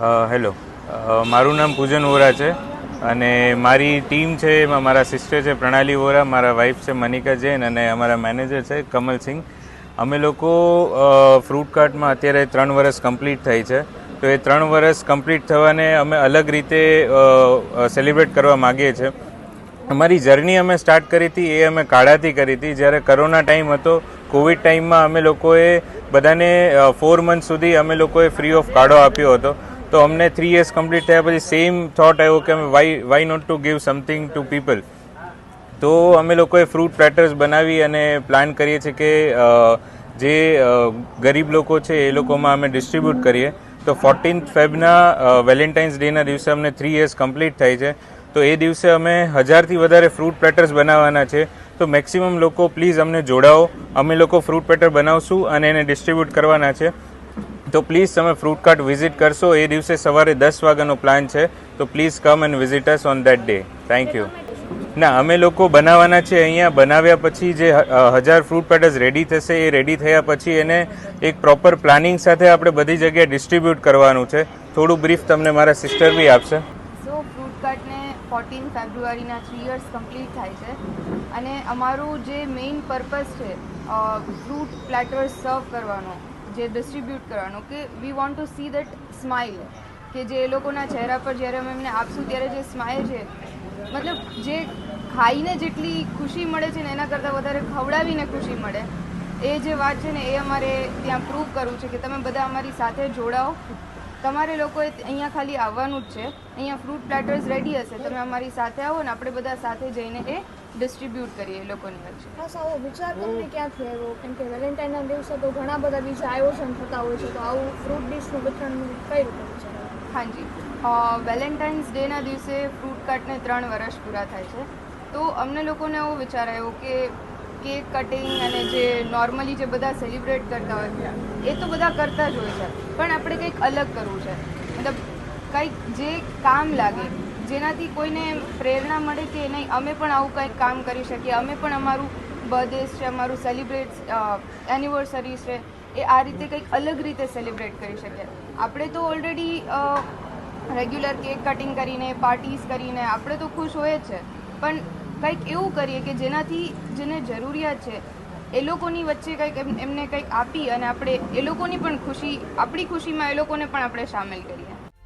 Hello. મારું નામ પૂજન વોરા છે અને મારી ટીમ છે એમાં મારા સિસ્ટર છે, પ્રણાલી વોરા, મારા વાઈફ છે, મનિકા જૈન અને અમારા મેનેજર છે કમલસિંહ અમે લોકો ફ્રૂટ કાર્ટમાં અત્યારે ત્રણ વર્ષ કમ્પ્લીટ થઈ છે. તો એ ત્રણ વર્ષ કમ્પ્લીટ થવાને અમે અલગ રીતે સેલિબ્રેટ કરવા માગીએ છીએ અમારી જર્ની અમે સ્ટાર્ટ કરી હતી, એ અમે કાળાથી કરી હતી. જ્યારે કરોના ટાઈમ હતો, કોવિડ ટાઈમમાં અમે લોકોએ બધાને ફોર મંથ સુધી અમે લોકોએ ફ્રી ઓફ કાઢો આપ્યો હતો. તો અમને થ્રી યર્સ કમ્પ્લીટ થયા પછી સેમ થોટ આવ્યો કે અમે why why not to give something to people તો અમે લોકોએ ફ્રૂટ પ્લેટર્સ બનાવી અને પ્લાન કરીએ છીએ કે જે ગરીબ લોકો છે એ લોકોમાં અમે ડિસ્ટ્રીબ્યુટ કરીએ. તો ફોર્ટીન ફેબના વેલેન્ટાઇન્સ ડેના દિવસે અમને થ્રી યર્સ કમ્પ્લીટ થાય છે. તો એ દિવસે અમે હજારથી વધારે ફ્રૂટ પ્લેટર્સ બનાવવાના છે. તો મેક્સિમમ લોકો પ્લીઝ અમને જોડાઓ. અમે લોકો ફ્રૂટ પ્લેટર બનાવશું અને એને ડિસ્ટ્રીબ્યુટ કરવાના છે. તો પ્લીઝ તમે ફ્રૂટ કાર્ટ વિઝિટ કરશો. એ દિવસે સવારે દસ વાગ્યાનો પ્લાન છે. તો please come and visit us on that day thank you ના, અમે લોકો બનાવવાના છે અહીંયા. બનાવ્યા પછી જે હજાર ફ્રૂટ પેટર્સ રેડી થશે. એ રેડી થયા પછી એને એક પ્રોપર પ્લાનિંગ સાથે આપણે બધી જગ્યાએ ડિસ્ટ્રીબ્યુટ કરવાનું છે. થોડું બ્રીફ તમને મારા સિસ્ટર બી આપશે. સો ફ્રૂટ કાર્ટને ફોર્ટીન ફેબ્રુઆરીના થ્રી યર્સ કમ્પ્લીટ થાય છે. અને અમારું જે મેઇન પર્પઝ છે ફ્રૂટ પ્લેટર્સ સર્વ કરવાનો. જે ડિસ્ટ્રીબ્યુટ કરવાનો, કે we want to see that smile કે જે એ લોકોના ચહેરા પર જ્યારે અમે એમને આપશું ત્યારે જે સ્માઇલ છે, મતલબ જે ખાઈને જેટલી ખુશી મળે છે ને એના કરતાં વધારે ખવડાવીને ખુશી મળે, એ જે વાત છે ને એ અમારે ત્યાં પ્રૂવ કરવું છે કે તમે બધા અમારી સાથે જોડાઓ. તમારે લોકોએ અહીંયા ખાલી આવવાનું જ છે. અહીંયા ફ્રૂટ પ્લેટર્સ રેડી હશે. તમે અમારી સાથે આવો ને આપણે બધા સાથે જઈને એ ડિસ્ટ્રીબ્યુટ કરીએ એ લોકોની વચ્ચે. ખાસ આવો વિચાર તમને ક્યાંથી આવ્યો કેમ કે વેલેન્ટાઇનના દિવસે તો ઘણા બધા બીજા આયોજન થતા હોય છે તો આવું ફ્રૂટ ડીશનું વિતરણ કઈ રીતે વિચાર હાજી. વેલેન્ટાઇન્સ ડેના દિવસે ફ્રૂટ કાર્ટને ત્રણ વર્ષ પૂરા થાય છે. તો અમને લોકોને એવો વિચાર આવ્યો કે કેક કટિંગ અને જે નોર્મલી જે બધા સેલિબ્રેટ કરતા હોય એ તો બધા કરતા જ હોય છે. પણ આપણે કંઈક અલગ કરવું છે. મતલબ કંઈક જે કામ લાગે જેનાથી કોઈને પ્રેરણા મળે કે નહીં, અમે પણ આવું કંઈક કામ કરી શકીએ. અમે પણ અમારું બર્થડેઝ છે, અમારું સેલિબ્રેટ એનિવર્સરી છે, એ આ રીતે કંઈક અલગ રીતે સેલિબ્રેટ કરી શકીએ. આપણે તો ઓલરેડી રેગ્યુલર કેક કટિંગ કરીને પાર્ટીઝ કરીને, આપણે તો ખુશ જ છે. પણ કંઈક એવું કરીએ કે જેનાથી, જેને જરૂરિયાત છે, એ લોકોની વચ્ચે કંઈક એમ- એમને કંઈક આપી અને આપણે એ લોકોની પણ ખુશી, આપણી ખુશીમાં એ લોકોને પણ આપણે સામેલ કરીએ.